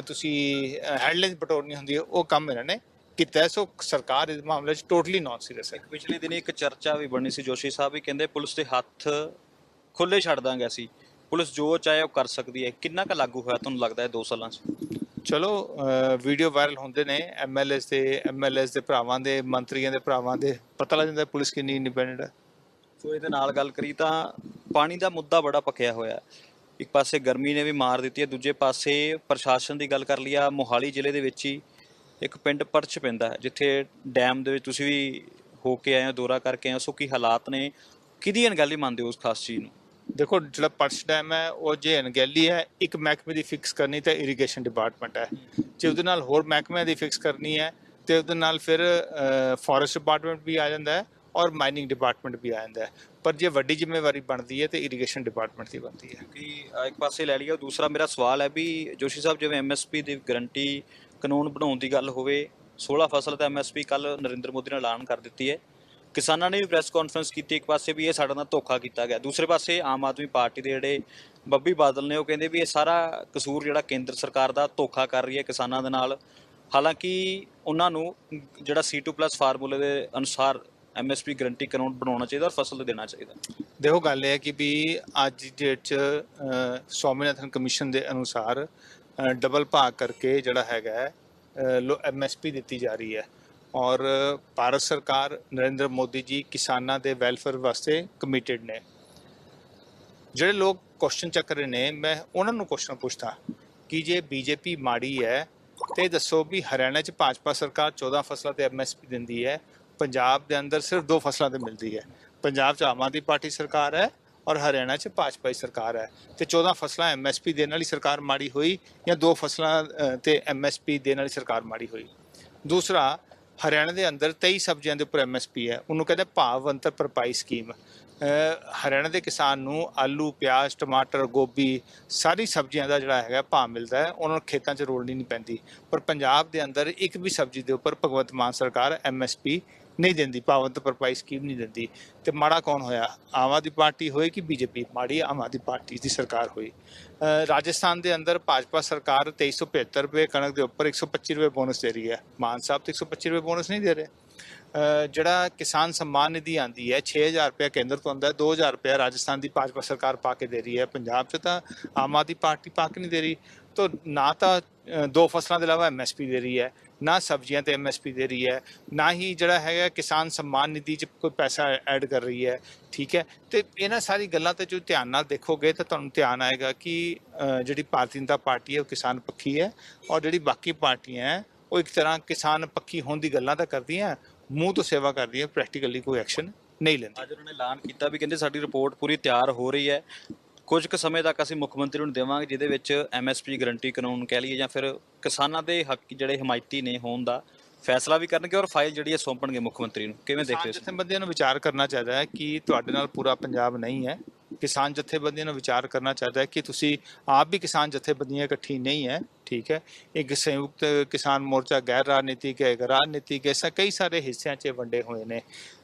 ਤੁਸੀਂ ਹੈਡਲਾਈਨ ਬਟੋਰਨੀ ਹੁੰਦੀ ਹੈ ਉਹ ਕੰਮ ਇਹਨਾਂ ਨੇ ਕੀਤਾ ਸੋ ਸਰਕਾਰ ਇਸ ਮਾਮਲੇ 'ਚ ਟੋਟਲੀ ਨਾਨ ਸੀਰੀਅਸ ਹੈ।
ਪਿਛਲੇ ਦਿਨ ਇੱਕ ਚਰਚਾ ਵੀ ਬਣੀ ਸੀ, ਜੋਸ਼ੀ ਸਾਹਿਬ ਵੀ ਕਹਿੰਦੇ, ਪੁਲਿਸ ਦੇ ਹੱਥ ਖੁੱਲੇ ਛੱਡ ਦਾਂਗੇ ਅਸੀਂ। ਪੁਲਿਸ ਜੋ ਚਾਹੇ ਉਹ ਕਰ ਸਕਦੀ ਹੈ। ਕਿੰਨਾ ਕੁ ਲਾਗੂ ਹੋਇਆ ਤੁਹਾਨੂੰ ਲੱਗਦਾ ਹੈ 2 ਸਾਲਾਂ 'ਚ?
ਚਲੋ ਵੀਡੀਓ ਵਾਇਰਲ ਹੁੰਦੇ ਨੇ। ਐਮਐਲਏਸ ਦੇ ਐਮਐਲਏਸ ਦੇ ਭਰਾਵਾਂ ਦੇ ਮੰਤਰੀਆਂ ਦੇ ਭਰਾਵਾਂ ਦੇ। ਪਤਾ ਲੱਗ ਜਾਂਦਾ ਪੁਲਿਸ ਕਿੰਨੀ ਇੰਡੀਪੈਂਡੈਂਟ ਹੈ।
ਸੋ ਇਹਦੇ ਨਾਲ ਗੱਲ ਕਰੀ ਤਾਂ ਪਾਣੀ ਦਾ ਮੁੱਦਾ ਬੜਾ ਪੱਕਿਆ ਹੋਇਆ। ਇੱਕ ਪਾਸੇ ਗਰਮੀ ਨੇ ਵੀ ਮਾਰ ਦਿੱਤੀ ਹੈ ਦੂਜੇ ਪਾਸੇ ਪ੍ਰਸ਼ਾਸਨ ਦੀ ਗੱਲ ਕਰ ਲਿਆ ਮੋਹਾਲੀ ਜ਼ਿਲ੍ਹੇ ਦੇ ਵਿੱਚ ਹੀ ਇੱਕ ਪਿੰਡ ਪਰਚ ਪੈਂਦਾ ਹੈ ਜਿੱਥੇ ਡੈਮ ਦੇ ਵਿੱਚ ਤੁਸੀਂ ਵੀ ਹੋ ਕੇ ਆਏ ਹੋ ਦੌਰਾ ਕਰਕੇ ਆਏ ਹੋ। ਸੋ ਕੀ ਹਾਲਾਤ ਨੇ? ਕਿਹਦੀ ਅਣਗਹਿਲੀ ਮੰਨਦੇ ਹੋ ਉਸ ਖਾਸ ਚੀਜ਼ ਨੂੰ?
ਦੇਖੋ, ਜਿਹੜਾ ਪਰਸ ਡੈਮ ਹੈ, ਉਹ ਜੇ ਅਣਗਹਿਲੀ ਹੈ, ਇੱਕ ਮਹਿਕਮੇ ਦੀ ਫਿਕਸ ਕਰਨੀ ਤਾਂ ਇਰੀਗੇਸ਼ਨ ਡਿਪਾਰਟਮੈਂਟ ਹੈ। ਜੇ ਉਹਦੇ ਨਾਲ ਹੋਰ ਮਹਿਕਮਿਆਂ ਦੀ ਫਿਕਸ ਕਰਨੀ ਹੈ, ਤੇ ਉਹਦੇ ਨਾਲ ਫਿਰ ਫੋਰੈਸਟ ਡਿਪਾਰਟਮੈਂਟ ਵੀ ਆ ਜਾਂਦਾ ਹੈ ਔਰ ਮਾਈਨਿੰਗ ਡਿਪਾਰਟਮੈਂਟ ਵੀ ਆ ਜਾਂਦਾ ਹੈ। ਪਰ ਜੇ ਵੱਡੀ ਜ਼ਿੰਮੇਵਾਰੀ ਬਣਦੀ ਹੈ, ਤੇ ਇਰੀਗੇਸ਼ਨ ਡਿਪਾਰਟਮੈਂਟ ਦੀ ਬਣਦੀ ਹੈ।
ਕਿ ਇੱਕ ਪਾਸੇ ਲੈ ਲਈਏ ਦੂਸਰਾ ਮੇਰਾ ਸਵਾਲ ਹੈ ਵੀ ਜੋਸ਼ੀ ਸਾਹਿਬ, ਜਿਵੇਂ ਐਮਐਸਪੀ ਦੀ ਗਰੰਟੀ ਕਾਨੂੰਨ ਬਣਾਉਣ ਦੀ ਗੱਲ ਹੋਵੇ 16 ਫਸਲ ਤਾਂ ਐਮਐਸਪੀ ਕੱਲ ਨਰਿੰਦਰ ਮੋਦੀ ਨੇ ਐਲਾਨ ਕਰ ਦਿੱਤੀ ਹੈ। ਕਿਸਾਨਾਂ ਨੇ ਵੀ ਪ੍ਰੈਸ ਕਾਨਫਰੰਸ ਕੀਤੀ, ਇੱਕ ਪਾਸੇ ਵੀ ਇਹ ਸਾਡੇ ਨਾਲ ਧੋਖਾ ਕੀਤਾ ਗਿਆ, ਦੂਸਰੇ ਪਾਸੇ ਆਮ ਆਦਮੀ ਪਾਰਟੀ ਦੇ ਜਿਹੜੇ ਬੱਬੀ ਬਾਦਲ ਨੇ ਉਹ ਕਹਿੰਦੇ ਵੀ ਇਹ ਸਾਰਾ ਕਸੂਰ ਜਿਹੜਾ ਕੇਂਦਰ ਸਰਕਾਰ ਦਾ ਧੋਖਾ ਕਰ ਰਹੀ ਹੈ ਕਿਸਾਨਾਂ ਦੇ ਨਾਲ। ਹਾਲਾਂਕਿ ਉਹਨਾਂ ਨੂੰ ਜਿਹੜਾ C2+ ਫਾਰਮੂਲੇ ਦੇ ਅਨੁਸਾਰ ਐਮਐਸਪੀ ਗਰੰਟੀ ਕਾਨੂੰਨ ਬਣਾਉਣਾ ਚਾਹੀਦਾ ਔਰ ਫਸਲ ਦੇਣਾ ਚਾਹੀਦਾ।
ਦੇਖੋ, ਗੱਲ ਇਹ ਹੈ ਕਿ ਵੀ ਅੱਜ ਦੀ ਡੇਟ 'ਚ ਸਵਾਮੀਨਾਥਨ ਕਮਿਸ਼ਨ ਦੇ ਅਨੁਸਾਰ ਡਬਲ ਭਾਗ ਕਰਕੇ ਜਿਹੜਾ ਹੈਗਾ ਹੈ ਐਮਐਸਪੀ ਦਿੱਤੀ ਜਾ ਰਹੀ ਹੈ। ਔਰ ਭਾਰਤ ਸਰਕਾਰ ਨਰਿੰਦਰ ਮੋਦੀ ਜੀ ਕਿਸਾਨਾਂ ਦੇ ਵੈਲਫੇਅਰ ਵਾਸਤੇ ਕਮਿਟਿਡ ਨੇ। ਜਿਹੜੇ ਲੋਕ ਕੁਐਸਚਨ ਚੱਕ ਰਹੇ ਨੇ ਮੈਂ ਉਹਨਾਂ ਨੂੰ ਕੁਐਸਚਨ ਪੁੱਛਦਾ ਕਿ ਜੇ ਬੀਜੇਪੀ ਮਾੜੀ ਹੈ ਤੇ ਦੱਸੋ ਵੀ ਹਰਿਆਣਾ 'ਚ ਭਾਜਪਾ ਸਰਕਾਰ 14 ਫਸਲਾਂ ਤੇ ਐਮਐਸਪੀ ਦਿੰਦੀ ਹੈ ਪੰਜਾਬ ਦੇ ਅੰਦਰ ਸਿਰਫ ਦੋ ਫਸਲਾਂ ਤੇ ਮਿਲਦੀ ਹੈ। ਪੰਜਾਬ 'ਚ ਆਮ ਆਦਮੀ ਪਾਰਟੀ ਸਰਕਾਰ ਹੈ ਔਰ ਹਰਿਆਣਾ 'ਚ ਭਾਜਪਾ ਦੀ ਸਰਕਾਰ ਹੈ। ਤੇ 14 ਫਸਲਾਂ ਐਮਐਸਪੀ ਦੇਣ ਵਾਲੀ ਸਰਕਾਰ ਮਾੜੀ ਹੋਈ ਜਾਂ ਦੋ ਫਸਲਾਂ ਅ, ਤੇ ਐਮਐਸਪੀ ਦੇਣ ਵਾਲੀ ਸਰਕਾਰ ਮਾੜੀ ਹੋਈ? ਦੂਸਰਾ ਹਰਿਆਣਾ ਦੇ ਅੰਦਰ 23 ਸਬਜ਼ੀਆਂ ਦੇ ਉੱਪਰ ਐਮਐਸਪੀ ਹੈ। ਉਹਨੂੰ ਕਹਿੰਦੇ ਭਾਵ ਅੰਤਰ ਭਰਪਾਈ ਸਕੀਮ ਹਰਿਆਣਾ ਦੇ ਕਿਸਾਨ ਨੂੰ ਆਲੂ, ਪਿਆਜ਼, ਟਮਾਟਰ, ਗੋਭੀ ਸਾਰੀ ਸਬਜ਼ੀਆਂ ਦਾ ਜਿਹੜਾ ਹੈਗਾ ਭਾਅ ਮਿਲਦਾ ਹੈ। ਉਹਨਾਂ ਨੂੰ ਖੇਤਾਂ 'ਚ ਰੋਲਣੀ ਨਹੀਂ ਪੈਂਦੀ। ਪਰ ਪੰਜਾਬ ਦੇ ਅੰਦਰ ਇੱਕ ਵੀ ਸਬਜ਼ੀ ਦੇ ਉੱਪਰ ਭਗਵੰਤ ਮਾਨ ਸਰਕਾਰ ਐਮਐਸਪੀ ਨਹੀਂ ਦਿੰਦੀ ਭਾਵ ਭਰਪਾਈ ਸਕੀਮ ਨਹੀਂ ਦਿੰਦੀ। ਤੇ ਮਾੜਾ ਕੌਣ ਹੋਇਆ? ਆਮ ਆਦਮੀ ਪਾਰਟੀ ਹੋਈ ਕਿ ਬੀਜੇਪੀ? ਮਾੜੀ ਆਮ ਆਦਮੀ ਪਾਰਟੀ ਦੀ ਸਰਕਾਰ ਹੋਈ। ਰਾਜਸਥਾਨ ਦੇ ਅੰਦਰ ਭਾਜਪਾ ਸਰਕਾਰ 2375 ਰੁਪਏ ਕਣਕ ਦੇ ਉੱਪਰ 125 ਰੁਪਏ ਬੋਨਸ ਦੇ ਰਹੀ ਹੈ। ਮਾਨ ਸਾਹਿਬ ਤੇ 125 ਰੁਪਏ ਬੋਨਸ ਨਹੀਂ ਦੇ ਰਹੇ। ਜਿਹੜਾ ਕਿਸਾਨ ਸਨਮਾਨ ਨਿਧੀ ਆਂਦੀ ਹੈ 6000 ਰੁਪਏ ਕੇਂਦਰ ਤੋਂ ਆਉਂਦਾ ਹੈ 2000 ਰੁਪਏ ਰਾਜਸਥਾਨ ਦੀ ਭਾਜਪਾ ਸਰਕਾਰ ਪਾ ਕੇ ਦੇ ਰਹੀ ਹੈ। ਪੰਜਾਬ 'ਚ ਤਾਂ ਆਮ ਆਦਮੀ ਪਾਰਟੀ ਪਾ ਕੇ ਨਹੀਂ ਦੇ ਰਹੀ। ਤਾਂ ਨਾ ਤਾਂ ਦੋ ਫਸਲਾਂ ਦੇ ਇਲਾਵਾ ਐਮਐਸਪੀ ਦੇ ਰਹੀ ਹੈ। ਨਾ ਸਬਜ਼ੀਆਂ ਤੇ ਐਮਐਸਪੀ ਦੇ ਰਹੀ ਹੈ, ਨਾ ਹੀ ਜਿਹੜਾ ਹੈਗਾ ਕਿਸਾਨ ਸਨਮਾਨ ਨਿਧੀ 'ਚ ਕੋਈ ਪੈਸਾ ਐਡ ਕਰ ਰਹੀ ਹੈ, ਠੀਕ ਹੈ? ਤੇ ਇਹਨਾਂ ਸਾਰੀ ਗੱਲਾਂ ਤੇ ਜੋ ਧਿਆਨ ਨਾਲ ਦੇਖੋਗੇ ਤਾਂ ਤੁਹਾਨੂੰ ਧਿਆਨ ਆਏਗਾ ਕਿ ਜਿਹੜੀ ਭਾਰਤੀ ਜਨਤਾ ਪਾਰਟੀ ਹੈ ਉਹ ਕਿਸਾਨ ਪੱਖੀ ਹੈ ਔਰ ਜਿਹੜੀ ਬਾਕੀ ਪਾਰਟੀਆਂ ਹੈ ਉਹ ਇੱਕ ਤਰ੍ਹਾਂ ਕਿਸਾਨ ਪੱਖੀ ਹੋਣ ਦੀ ਗੱਲਾਂ ਤਾਂ ਕਰਦੀਆਂ, ਮੂੰਹ ਤੋਂ ਸੇਵਾ ਕਰਦੀਆਂ ਪ੍ਰੈਕਟੀਕਲੀ ਕੋਈ ਐਕਸ਼ਨ ਨਹੀਂ ਲੈਂਦੀ
ਅੱਜ ਉਹਨਾਂ ਨੇ ਐਲਾਨ ਕੀਤਾ ਵੀ ਕਹਿੰਦੇ ਸਾਡੀ ਰਿਪੋਰਟ ਪੂਰੀ ਤਿਆਰ ਹੋ ਰਹੀ ਹੈ। ਕੁਝ ਕੁ ਸਮੇਂ ਤੱਕ ਅਸੀਂ ਮੁੱਖ ਮੰਤਰੀ ਨੂੰ ਦੇਵਾਂਗੇ ਜਿਹਦੇ ਵਿੱਚ ਐਮਐਸਪੀ ਗਰੰਟੀ ਕਾਨੂੰਨ ਕਹਿ ਲਈਏ ਜਾਂ ਫਿਰ ਕਿਸਾਨਾਂ ਦੇ ਹੱਕ ਜਿਹੜੇ ਹਮਾਇਤੀ ਨੇ ਹੋਣ ਦਾ ਫੈਸਲਾ ਵੀ ਕਰਨਗੇ ਔਰ ਫਾਈਲ ਜਿਹੜੀ ਹੈ ਸੌਂਪਣਗੇ ਮੁੱਖ ਮੰਤਰੀ ਨੂੰ ਕਿਵੇਂ ਦੇਖਦੇ ਹੋ ਇਸ?
ਜਥੇਬੰਦੀਆਂ ਨੂੰ ਵਿਚਾਰ ਕਰਨਾ ਚਾਹੀਦਾ ਹੈ ਕਿ ਤੁਹਾਡੇ ਨਾਲ ਪੂਰਾ ਪੰਜਾਬ ਨਹੀਂ ਹੈ ਕਿਸਾਨ ਜਥੇਬੰਦੀਆਂ ਨੂੰ ਵਿਚਾਰ ਕਰਨਾ ਚਾਹੀਦਾ ਹੈ ਕਿ ਤੁਸੀਂ ਆਪ ਵੀ ਕਿਸਾਨ ਜਥੇਬੰਦੀਆਂ ਇਕੱਠੀ ਨਹੀਂ ਹੈ, ਠੀਕ ਹੈ? ਇੱਕ ਸੰਯੁਕਤ ਕਿਸਾਨ ਮੋਰਚਾ ਗੈਰ ਰਾਜਨੀਤਿਕ ਹੈ, ਇੱਕ ਰਾਜਨੀਤਿਕ ਹੈ ਐਸਾ ਕਈ ਸਾਰੇ ਹਿੱਸਿਆਂ 'ਚ ਇਹ ਵੰਡੇ ਹੋਏ ਨੇ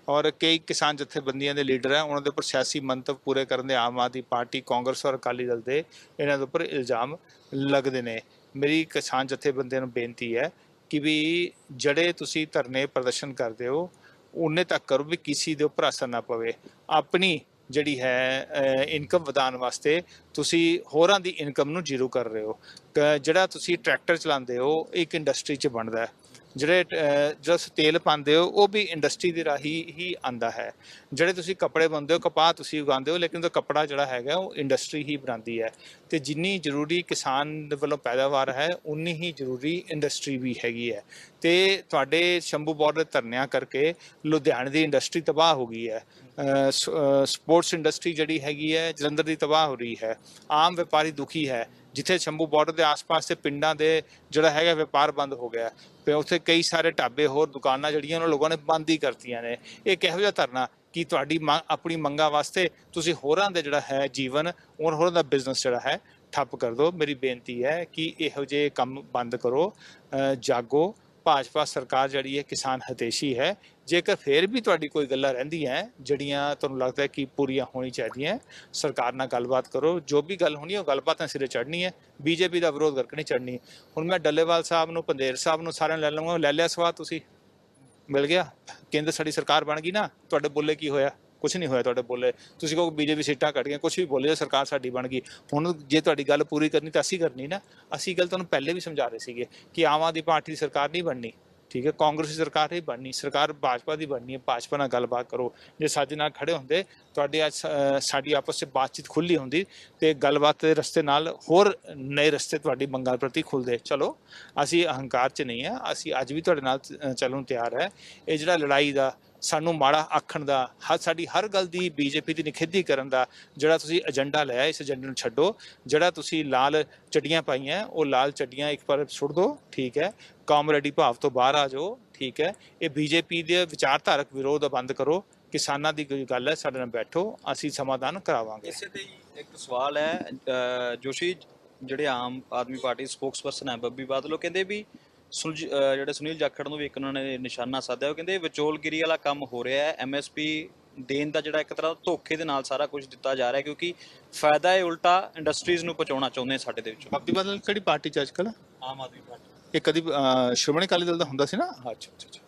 ਔਰ ਕਈ ਕਿਸਾਨ ਜਥੇਬੰਦੀਆਂ ਦੇ ਲੀਡਰ ਹੈ, ਉਹਨਾਂ ਦੇ ਉੱਪਰ ਸਿਆਸੀ ਮੰਤਵ ਪੂਰੇ ਕਰਨ ਦੇ ਆਮ ਆਦਮੀ ਪਾਰਟੀ, ਕਾਂਗਰਸ ਔਰ ਅਕਾਲੀ ਦਲ ਦੇ ਇਹਨਾਂ ਦੇ ਉੱਪਰ ਇਲਜ਼ਾਮ ਲੱਗਦੇ ਨੇ। ਮੇਰੀ ਕਿਸਾਨ ਜਥੇਬੰਦੀਆਂ ਨੂੰ ਬੇਨਤੀ ਹੈ ਕਿ ਵੀ ਜਿਹੜੇ ਤੁਸੀਂ ਧਰਨੇ ਪ੍ਰਦਰਸ਼ਨ ਕਰਦੇ ਹੋ ਉਨੇ ਤੱਕ ਕਰੋ ਵੀ ਕਿਸੇ ਦੇ ਉੱਪਰ ਅਸਰ ਨਾ ਪਵੇ। ਆਪਣੀ ਜਿਹੜੀ ਹੈ ਇਨਕਮ ਵਧਾਉਣ ਵਾਸਤੇ ਤੁਸੀਂ ਹੋਰਾਂ ਦੀ ਇਨਕਮ ਨੂੰ ਜ਼ੀਰੋ ਕਰ ਰਹੇ ਹੋ। ਜਿਹੜਾ ਤੁਸੀਂ ਟਰੈਕਟਰ ਚਲਾਉਂਦੇ ਹੋ ਇੱਕ ਇੰਡਸਟਰੀ 'ਚ ਬਣਦਾ ਹੈ। ਜਿਹੜੇ ਅਹ, ਜਿਹੜਾ ਤੁਸੀਂ ਤੇਲ ਪਾਉਂਦੇ ਹੋ ਉਹ ਵੀ ਇੰਡਸਟਰੀ ਦੇ ਰਾਹੀਂ ਹੀ ਆਂਦਾ ਹੈ। ਜਿਹੜੇ ਤੁਸੀਂ ਕੱਪੜੇ ਬਣਦੇ ਹੋ ਕਪਾਹ ਤੁਸੀਂ ਉਗਾਉਂਦੇ ਹੋ ਲੇਕਿਨ ਉਹ ਕੱਪੜਾ ਜਿਹੜਾ ਹੈਗਾ ਉਹ ਇੰਡਸਟਰੀ ਹੀ ਬਣਾਉਂਦੀ ਹੈ। ਤੇ ਜਿੰਨੀ ਜ਼ਰੂਰੀ ਕਿਸਾਨ ਵੱਲੋਂ ਪੈਦਾਵਾਰ ਹੈ ਉਨੀ ਹੀ ਜ਼ਰੂਰੀ ਇੰਡਸਟਰੀ ਵੀ ਹੈਗੀ ਹੈ। ਤੇ ਤੁਹਾਡੇ ਸ਼ੰਭੂ ਬਾਰਡਰ ਧਰਨਿਆਂ ਕਰਕੇ ਲੁਧਿਆਣੇ ਦੀ ਇੰਡਸਟਰੀ ਤਬਾਹ ਹੋ ਗਈ ਹੈ। ਸਪੋਰਟਸ ਇੰਡਸਟਰੀ ਜਿਹੜੀ ਹੈਗੀ ਹੈ ਜਲੰਧਰ ਦੀ ਤਬਾਹ ਹੋ ਰਹੀ ਹੈ। ਆਮ ਵਪਾਰੀ ਦੁਖੀ ਹੈ। ਜਿੱਥੇ ਸ਼ੰਭੂ ਬਾਰਡਰ ਦੇ ਆਸ-ਪਾਸ ਦੇ ਪਿੰਡਾਂ ਦੇ ਜਿਹੜਾ ਹੈਗਾ ਵਪਾਰ ਬੰਦ ਹੋ ਗਿਆ। ਤੇ ਉੱਥੇ ਕਈ ਸਾਰੇ ਢਾਬੇ, ਹੋਰ ਦੁਕਾਨਾਂ ਜਿਹੜੀਆਂ ਉਹਨਾਂ ਲੋਕਾਂ ਨੇ ਬੰਦ ਹੀ ਕਰਤੀਆਂ ਨੇ। ਇਹ ਕਿਹੋ ਜਿਹਾ ਧਰਨਾ ਕਿ ਤੁਹਾਡੀ ਮੰਗ- ਆਪਣੀ ਮੰਗਾਂ ਵਾਸਤੇ ਤੁਸੀਂ ਹੋਰਾਂ ਦੇ ਜਿਹੜਾ ਹੈ ਜੀਵਨ ਔਰ ਹੋਰਾਂ ਦਾ ਬਿਜ਼ਨਸ ਜਿਹੜਾ ਹੈ, ਠੱਪ ਕਰ ਦਿਓ। ਮੇਰੀ ਬੇਨਤੀ ਹੈ ਕਿ ਇਹੋ ਜਿਹੇ ਕੰਮ ਬੰਦ ਕਰੋ ਜਾਗੋ। ਭਾਜਪਾ ਸਰਕਾਰ ਜਿਹੜੀ ਹੈ ਕਿਸਾਨ ਹਤੇਸ਼ੀ ਹੈ। ਜੇਕਰ ਫੇਰ ਵੀ ਤੁਹਾਡੀ ਕੋਈ ਗੱਲਾਂ ਰਹਿੰਦੀਆਂ ਜਿਹੜੀਆਂ ਤੁਹਾਨੂੰ ਲੱਗਦਾ ਕਿ ਪੂਰੀਆਂ ਹੋਣੀ ਚਾਹੀਦੀਆਂ ਸਰਕਾਰ ਨਾਲ ਗੱਲਬਾਤ ਕਰੋ। ਜੋ ਵੀ ਗੱਲ ਹੋਣੀ ਹੈ, ਉਹ ਗੱਲਬਾਤ ਨਾਲ ਸਿਰੇ ਚੜਨੀ ਹੈ। ਬੀਜੇਪੀ ਦਾ ਵਿਰੋਧ ਕਰਕੇ ਨਹੀਂ ਚੜਨੀ ਹੁਣ ਮੈਂ ਡੱਲੇਵਾਲ ਸਾਹਿਬ ਨੂੰ ਪੰਦੇਰ ਸਾਹਿਬ ਨੂੰ ਸਾਰਿਆਂ ਨੂੰ ਲੈ ਲਵਾਂਗਾ ਲੈ ਲਿਆ ਸਵਾਦ ਤੁਸੀਂ? ਮਿਲ ਗਿਆ? ਕੇਂਦਰ ਸਾਡੀ ਸਰਕਾਰ ਬਣ ਗਈ ਨਾ। ਤੁਹਾਡੇ ਬੋਲੇ ਕੀ ਹੋਇਆ? ਕੁਝ ਨਹੀਂ ਹੋਇਆ ਤੁਹਾਡੇ ਬੋਲੇ। ਤੁਸੀਂ ਕਹੋ ਬੀਜੇਪੀ ਸੀਟਾਂ ਕੱਟ ਗਈਆਂ ਕੁਝ ਵੀ ਬੋਲੇ ਜੇ ਸਰਕਾਰ ਸਾਡੀ ਬਣ ਗਈ। ਹੁਣ ਜੇ ਤੁਹਾਡੀ ਗੱਲ ਪੂਰੀ ਕਰਨੀ ਤਾਂ ਅਸੀਂ ਕਰਨੀ ਨਾ। ਅਸੀਂ ਗੱਲ ਤੁਹਾਨੂੰ ਪਹਿਲੇ ਵੀ ਸਮਝਾ ਰਹੇ ਸੀਗੇ ਕਿ ਆਮ ਆਦਮੀ ਪਾਰਟੀ ਦੀ ਸਰਕਾਰ ਨਹੀਂ ਬਣਨੀ, ਠੀਕ ਹੈ? ਕਾਂਗਰਸ ਦੀ ਸਰਕਾਰ ਹੀ ਬਣਨੀ, ਸਰਕਾਰ ਭਾਜਪਾ ਦੀ ਬਣਨੀ ਹੈ। ਭਾਜਪਾ ਨਾਲ ਗੱਲਬਾਤ ਕਰੋ। ਜੇ ਸਾਡੇ ਨਾਲ ਖੜੇ ਹੁੰਦੇ, ਤੁਹਾਡੀ ਅੱਜ ਸਾਡੀ ਆਪਸ ਵਿੱਚ ਬਾਤਚੀਤ ਖੁੱਲੀ ਹੁੰਦੀ ਤੇ ਗੱਲਬਾਤ ਦੇ ਰਸਤੇ ਨਾਲ ਹੋਰ ਨਏ ਰਸਤੇ ਤੁਹਾਡੀ ਮੰਗਾਂ ਪ੍ਰਤੀ ਖੁੱਲਦੇ ਚਲੋ, ਅਸੀਂ ਅਹੰਕਾਰ 'ਚ ਨਹੀਂ ਹੈ ਅਸੀਂ ਅੱਜ ਵੀ ਤੁਹਾਡੇ ਨਾਲ ਚੱਲਣ ਨੂੰ ਤਿਆਰ ਹੈ। ਇਹ ਜਿਹੜਾ ਲੜਾਈ ਦਾ ਸਾਨੂੰ ਮਾੜਾ ਆਖਣ ਦਾ ਹਰ ਸਾਡੀ ਹਰ ਗੱਲ ਦੀ ਬੀਜੇਪੀ ਦੀ ਨਿਖੇਧੀ ਕਰਨ ਦਾ ਜਿਹੜਾ ਤੁਸੀਂ ਏਜੰਡਾ ਲਿਆ ਇਸ ਏਜੰਡੇ ਨੂੰ ਛੱਡੋ, ਜਿਹੜਾ ਤੁਸੀਂ ਲਾਲ ਚੱਡੀਆਂ ਪਾਈਆਂ, ਉਹ ਲਾਲ ਚੱਡੀਆਂ ਇੱਕ ਵਾਰ ਸੁੱਟ ਦਿਓ ਠੀਕ ਹੈ। ਕਾਮਰੇਡੀ ਭਾਵ ਤੋਂ ਬਾਹਰ ਆ ਜਾਓ, ਠੀਕ ਹੈ। ਇਹ ਬੀਜੇਪੀ ਦੇ ਵਿਚਾਰਧਾਰਕ ਵਿਰੋਧ ਦਾ ਬੰਦ ਕਰੋ, ਕਿਸਾਨਾਂ ਦੀ ਕੋਈ ਗੱਲ ਹੈ, ਸਾਡੇ ਨਾਲ ਬੈਠੋ, ਅਸੀਂ ਸਮਾਧਾਨ ਕਰਾਵਾਂਗੇ।
ਇਸੇ ਤੇ ਇੱਕ ਸਵਾਲ ਹੈ ਜੋਸ਼ੀ, ਜਿਹੜੇ ਆਮ ਆਦਮੀ ਪਾਰਟੀ ਸਪੋਕਸਪਰਸਨ ਹੈ, ਬੱਬੀ ਬਾਦਲ, ਉਹ ਕਹਿੰਦੇ ਵੀ ਸੁਲਝ- ਜਿਹੜੇ ਸੁਨੀਲ ਜਾਖੜ ਨੂੰ ਵੀ ਇੱਕ ਉਹਨਾਂ ਨੇ ਨਿਸ਼ਾਨਾ ਸਾਧਿਆ। ਉਹ ਕਹਿੰਦੇ ਵਿਚੋਲਗਿਰੀ ਵਾਲਾ ਕੰਮ ਹੋ ਰਿਹਾ ਹੈ। ਐਮਐਸਪੀ ਦੇਣ ਦਾ ਜਿਹੜਾ ਇੱਕ ਤਰ੍ਹਾਂ ਦਾ ਧੋਖੇ ਦੇ ਨਾਲ ਸਾਰਾ ਕੁਝ ਦਿੱਤਾ ਜਾ ਰਿਹਾ ਕਿਉਂਕਿ ਫਾਇਦਾ ਹੈ ਉਲਟਾ ਇੰਡਸਟਰੀਜ਼ ਨੂੰ ਪਹੁੰਚਾਉਣਾ ਚਾਹੁੰਦੇ ਆ ਸਾਡੇ ਦੇ ਵਿੱਚੋਂ।
ਬਾਬੀ ਬਾਦਲ ਕਿਹੜੀ ਪਾਰਟੀ ਚ ਅੱਜਕੱਲ
ਆਮ ਆਦਮੀ ਪਾਰਟੀ।
ਇਹ ਕਦੀ ਸ਼੍ਰੋਮਣੀ ਅਕਾਲੀ ਦਲ ਦਾ ਹੁੰਦਾ ਸੀ ਨਾ? ਅੱਛਾ ਅੱਛਾ।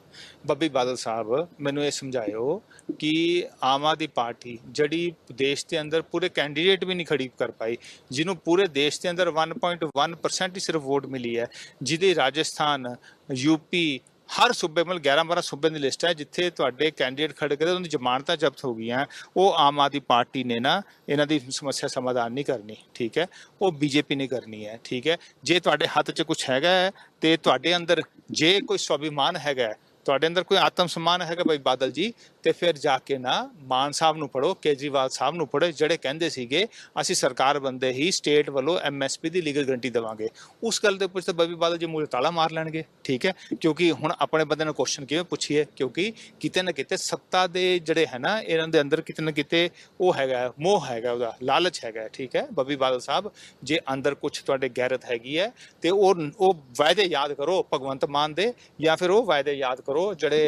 ਬੱਬੀ ਬਾਦਲ ਸਾਹਿਬ, ਮੈਨੂੰ ਇਹ ਸਮਝਾਇਓ ਕਿ ਆਮ ਆਦਮੀ ਪਾਰਟੀ ਜਿਹੜੀ ਦੇਸ਼ ਦੇ ਅੰਦਰ ਪੂਰੇ ਕੈਂਡੀਡੇਟ ਵੀ ਨਹੀਂ ਖੜੀ ਕਰ ਪਾਈ, ਜਿਹਨੂੰ ਪੂਰੇ ਦੇਸ਼ ਦੇ ਅੰਦਰ 1.1% ਹੀ ਸਿਰਫ ਵੋਟ ਮਿਲੀ ਹੈ, ਜਿਹਦੀ ਰਾਜਸਥਾਨ ਯੂਪੀ ਹਰ ਸੂਬੇ ਮਤਲਬ 11 12 ਸੂਬੇ ਦੀ ਲਿਸਟ ਹੈ, ਜਿੱਥੇ ਤੁਹਾਡੇ ਕੈਂਡੀਡੇਟ ਖੜੇ ਕਰਦੇ ਉਹਨਾਂ ਦੀ ਜ਼ਮਾਨਤਾਂ ਜ਼ਬਤ ਹੋ ਗਈਆਂ, ਉਹ ਆਮ ਆਦਮੀ ਪਾਰਟੀ ਨੇ ਨਾ ਇਹਨਾਂ ਦੀ ਸਮੱਸਿਆ ਸਮਾਧਾਨ ਨਹੀਂ ਕਰਨੀ, ਠੀਕ ਹੈ? ਉਹ ਬੀਜੇਪੀ ਨੇ ਕਰਨੀ ਹੈ, ਠੀਕ ਹੈ? ਜੇ ਤੁਹਾਡੇ ਹੱਥ 'ਚ ਕੁਝ ਹੈਗਾ ਹੈ ਤੇ ਤੁਹਾਡੇ ਅੰਦਰ ਜੇ ਕੋਈ ਸਵਾਭਿਮਾਨ ਹੈਗਾ ਤੁਹਾਡੇ ਅੰਦਰ ਕੋਈ ਆਤਮ ਸਨਮਾਨ ਹੈਗਾ ਭਾਈ ਬਾਦਲ ਜੀ? ਤੇ ਫਿਰ ਜਾ ਕੇ ਨਾ ਮਾਨ ਸਾਹਿਬ ਨੂੰ ਪੜੋ ਕੇਜਰੀਵਾਲ ਸਾਹਿਬ ਨੂੰ ਪੜੋ ਜਿਹੜੇ ਕਹਿੰਦੇ ਸੀਗੇ, ਅਸੀਂ ਸਰਕਾਰ ਬੰਦੇ ਹੀ ਸਟੇਟ ਵੱਲੋਂ ਐਮਐਸਪੀ ਦੀ ਲੀਗਲ ਗਰੰਟੀ ਦੇਵਾਂਗੇ। ਉਸ ਗੱਲ ਦੇ ਉੱਪਰ ਤਾਂ ਬੱਬੀ ਬਾਦਲ ਜੀ ਮੂਰੇ ਤਾਲਾ ਮਾਰ ਲੈਣਗੇ, ਠੀਕ ਹੈ? ਕਿਉਂਕਿ ਹੁਣ ਆਪਣੇ ਬੰਦੇ ਨੂੰ ਕੁਐਸਚਨ ਕਿਵੇਂ ਪੁੱਛੀਏ? ਕਿਉਂਕਿ ਕਿਤੇ ਨਾ ਕਿਤੇ ਸੱਤਾ ਦੇ ਜਿਹੜੇ ਹੈ ਨਾ, ਇਹਨਾਂ ਦੇ ਅੰਦਰ ਕਿਤੇ ਨਾ ਕਿਤੇ ਉਹ ਹੈਗਾ, ਮੋਹ ਹੈਗਾ ਉਹਦਾ, ਲਾਲਚ ਹੈਗਾ, ਠੀਕ ਹੈ? ਬੱਬੀ ਬਾਦਲ ਸਾਹਿਬ, ਜੇ ਅੰਦਰ ਕੁਝ ਤੁਹਾਡੇ ਗੈਰਤ ਹੈਗੀ ਹੈ, ਤੇ ਉਹ ਉਹ ਵਾਅਦੇ ਯਾਦ ਕਰੋ ਭਗਵੰਤ ਮਾਨ ਦੇ, ਜਾਂ ਫਿਰ ਉਹ ਵਾਅਦੇ ਯਾਦ ਕਰੋ ਕਰੋ ਜਿਹੜੇ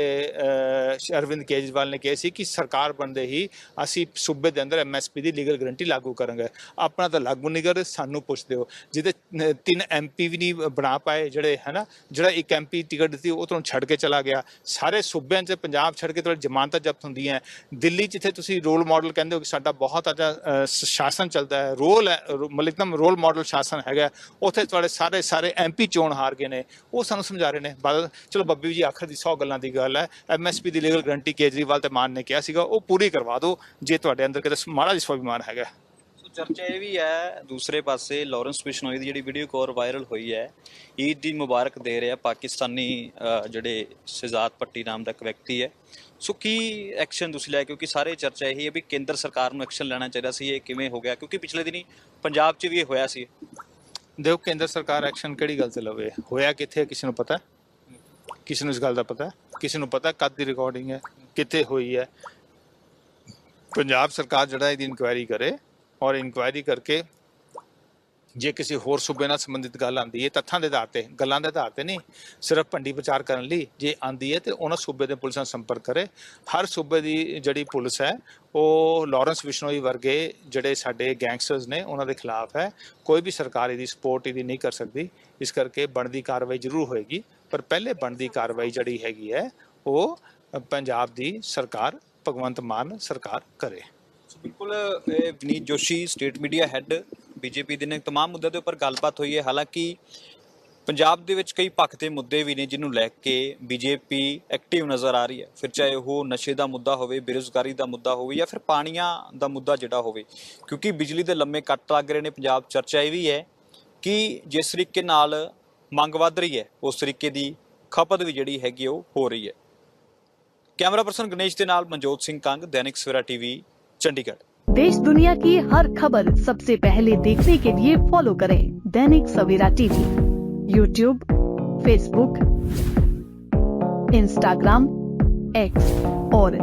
ਅਰਵਿੰਦ ਕੇਜਰੀਵਾਲ ਨੇ ਕਿਹਾ ਸੀ ਕਿ ਸਰਕਾਰ ਬਣਦੇ ਹੀ ਅਸੀਂ ਸੂਬੇ ਦੇ ਅੰਦਰ ਐਮਐਸਪੀ ਦੀ ਲੀਗਲ ਗਰੰਟੀ ਲਾਗੂ ਕਰਾਂਗੇ। ਆਪਣਾ ਤਾਂ ਲਾਗੂ ਨਹੀਂ ਕਰਦੇ ਸਾਨੂੰ ਪੁੱਛਦੇ ਹੋ ਜਿਹਦੇ ਅਹ, ਤਿੰਨ ਐਮਪੀ ਵੀ ਨਹੀਂ ਬਣਾ ਪਾਏ ਜਿਹੜੇ ਹੈਨਾ ਜਿਹੜਾ ਇੱਕ ਐਮਪੀ ਟਿਕਟ ਦਿੱਤੀ ਉਹ ਤੁਹਾਨੂੰ ਛੱਡ ਕੇ ਚਲਾ ਗਿਆ। ਸਾਰੇ ਸੂਬਿਆਂ 'ਚ ਪੰਜਾਬ ਛੱਡ ਕੇ ਤੁਹਾਡੀ ਜ਼ਮਾਨਤਾਂ ਜ਼ਬਤ ਹੁੰਦੀਆਂ ਦਿੱਲੀ ਜਿੱਥੇ ਤੁਸੀਂ ਰੋਲ ਮਾਡਲ ਕਹਿੰਦੇ ਹੋ ਕਿ ਸਾਡਾ ਬਹੁਤ ਅੱਛਾ ਸ਼ਾਸਨ ਚੱਲਦਾ ਹੈ। ਰੋਲ ਹੈ ਰੋ- ਮਤਲਬ ਇੱਕਦਮ ਰੋਲ ਮਾਡਲ ਸ਼ਾਸਨ ਹੈਗਾ ਉੱਥੇ ਤੁਹਾਡੇ ਸਾਰੇ ਸਾਰੇ ਐਮਪੀ ਚੋਣ ਹਾਰ ਗਏ ਨੇ। ਉਹ ਸਾਨੂੰ ਸਮਝਾ ਰਹੇ ਨੇ। ਬਾਦਲ ਚਲੋ ਬੱਬੀ ਜੀ ਆਖਰ ਦੀ ਸੌ ਗੱਲਾਂ ਦੀ ਗੱਲ ਹੈ। ਐਮਐਸਪੀ ਦੀ ਲੀਗਲ ਗਰੰਟੀ ਕੇਜਰੀਵਾਲ ਤੇ ਮਾਨ ਨੇ ਕਿਹਾ ਸੀਗਾ ਉਹ ਪੂਰੀ ਕਰਵਾ ਦਿਓ ਜੇ ਤੁਹਾਡੇ ਅੰਦਰ ਕਿਤੇ ਮਾੜਾ ਜਿਹਾ ਸਵਾਭਿਮਾਨ ਹੈਗਾ।
ਸੋ ਚਰਚਾ ਇਹ ਵੀ ਹੈ ਦੂਸਰੇ ਪਾਸੇ ਲਾਰੈਂਸ ਬਿਸ਼ਨੋਈ ਦੀ ਜਿਹੜੀ ਵੀਡੀਓ ਕਾਲ ਵਾਇਰਲ ਹੋਈ ਹੈ ਈਦ ਦੀ ਮੁਬਾਰਕ ਦੇ ਰਿਹਾ ਪਾਕਿਸਤਾਨੀ ਜਿਹੜੇ ਸ਼ਹਿਜ਼ਾਦ ਪੱਟੀ ਨਾਮ ਦਾ ਇੱਕ ਵਿਅਕਤੀ ਹੈ। ਸੋ ਕੀ ਐਕਸ਼ਨ ਤੁਸੀਂ ਲਿਆ ਕਿਉਂਕਿ ਸਾਰੇ ਚਰਚਾ ਇਹੀ ਹੈ ਵੀ ਕੇਂਦਰ ਸਰਕਾਰ ਨੂੰ ਐਕਸ਼ਨ ਲੈਣਾ ਚਾਹੀਦਾ ਸੀ ਇਹ ਕਿਵੇਂ ਹੋ ਗਿਆ? ਕਿਉਂਕਿ ਪਿਛਲੇ ਦਿਨੀ ਪੰਜਾਬ 'ਚ ਵੀ ਇਹ ਹੋਇਆ ਸੀ।
ਦੇਖੋ ਕੇਂਦਰ ਸਰਕਾਰ ਐਕਸ਼ਨ ਕਿਹੜੀ ਗੱਲ ਤੇ ਲਵੇ? ਹੋਇਆ ਕਿੱਥੇ ਕਿਸੇ ਨੂੰ ਪਤਾ? ਕਿਸੇ ਨੂੰ ਇਸ ਗੱਲ ਦਾ ਪਤਾ ਕਿਸੇ ਨੂੰ ਪਤਾ ਕਦ ਦੀ ਰਿਕਾਰਡਿੰਗ ਹੈ? ਕਿੱਥੇ ਹੋਈ ਹੈ? ਪੰਜਾਬ ਸਰਕਾਰ ਜਿਹੜਾ ਇਹਦੀ ਇਨਕੁਆਇਰੀ ਕਰੇ ਔਰ ਇਨਕੁਆਇਰੀ ਕਰਕੇ ਜੇ ਕਿਸੇ ਹੋਰ ਸੂਬੇ ਨਾਲ ਸੰਬੰਧਿਤ ਗੱਲ ਆਂਦੀ ਹੈ, ਤੱਥਾਂ ਦੇ ਆਧਾਰ ਤੇ, ਗੱਲਾਂ ਦੇ ਆਧਾਰ ਤੇ ਨਹੀਂ, ਸਿਰਫ ਭੰਡੀ ਪ੍ਰਚਾਰ ਕਰਨ ਲਈ ਜੇ ਆਂਦੀ ਹੈ ਤੇ ਉਹਨਾਂ ਸੂਬੇ ਦੇ ਪੁਲਿਸ ਨਾਲ ਸੰਪਰਕ ਕਰੇ। ਹਰ ਸੂਬੇ ਦੀ ਜਿਹੜੀ ਪੁਲਿਸ ਹੈ, ਉਹ ਲਾਰੈਂਸ ਵਿਸ਼ਨੋਈ ਵਰਗੇ ਜਿਹੜੇ ਸਾਡੇ ਗੈਂਗਸਟਰਸ ਨੇ, ਉਹਨਾਂ ਦੇ ਖਿਲਾਫ ਹੈ। ਕੋਈ ਵੀ ਸਰਕਾਰ ਇਹਦੀ ਸਪੋਰਟ ਇਹਦੀ ਨਹੀਂ ਕਰ ਸਕਦੀ। ਇਸ ਕਰਕੇ ਬਣਦੀ ਕਾਰਵਾਈ ਜ਼ਰੂਰ ਹੋਏਗੀ। ਪਰ ਪਹਿਲੇ ਬਣਦੀ ਕਾਰਵਾਈ ਜਿਹੜੀ ਹੈਗੀ ਹੈ ਉਹ ਪੰਜਾਬ ਦੀ ਸਰਕਾਰ ਭਗਵੰਤ ਮਾਨ ਸਰਕਾਰ ਕਰੇ
ਸੋ ਬਿਲਕੁਲ ਇਹ Vineet Joshi state media head BJP ਦੇ ਨੇ तमाम ਮੁੱਦਿਆਂ ਦੇ ਉੱਪਰ ਗੱਲਬਾਤ ਹੋਈ ਹੈ ਹਾਲਾਂਕਿ ਪੰਜਾਬ ਦੇ ਵਿੱਚ ਕਈ ਪੱਖ ਦੇ ਮੁੱਦੇ ਵੀ ਨੇ ਜਿਹਨੂੰ ਲੈ ਕੇ ਬੀਜੇਪੀ ਐਕਟਿਵ ਨਜ਼ਰ ਆ ਰਹੀ ਹੈ ਫਿਰ ਚਾਹੇ ਉਹ ਨਸ਼ੇ ਦਾ ਮੁੱਦਾ ਹੋਵੇ ਬੇਰੁਜ਼ਗਾਰੀ ਦਾ ਮੁੱਦਾ ਹੋਵੇ ਜਾਂ ਫਿਰ ਪਾਣੀਆਂ ਦਾ ਮੁੱਦਾ ਜਿਹੜਾ ਹੋਵੇ ਕਿਉਂਕਿ ਬਿਜਲੀ ਦੇ ਲੰਮੇ ਕੱਟ ਲੱਗ ਰਹੇ ਨੇ ਪੰਜਾਬ 'ਚ। ਚਰਚਾ ਇਹ ਵੀ ਹੈ ਕਿ ਜਿਸ ਤਰੀਕੇ ਨਾਲ ਮੰਗ ਵੱਧ ਰਹੀ ਹੈ ਉਸ ਤਰੀਕੇ ਦੀ ਖਪਤ ਵੀ ਜਿਹੜੀ ਹੈਗੀ ਉਹ ਹੋ ਰਹੀ ਹੈ ਕੈਮਰਾ ਪਰਸਨ ਗਣੇਸ਼ ਦੇ ਨਾਲ ਮਨਜੋਤ ਸਿੰਘ ਕੰਗ ਦੈਨਿਕ ਸਵੇਰਾ ਟੀਵੀ ਚੰਡੀਗੜ੍ਹ
देश दुनिया की हर खबर सबसे पहले देखने के लिए फॉलो करें Dainik Savera TV YouTube Facebook Instagram X और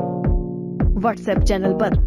व्हाट्सएप चैनल पर।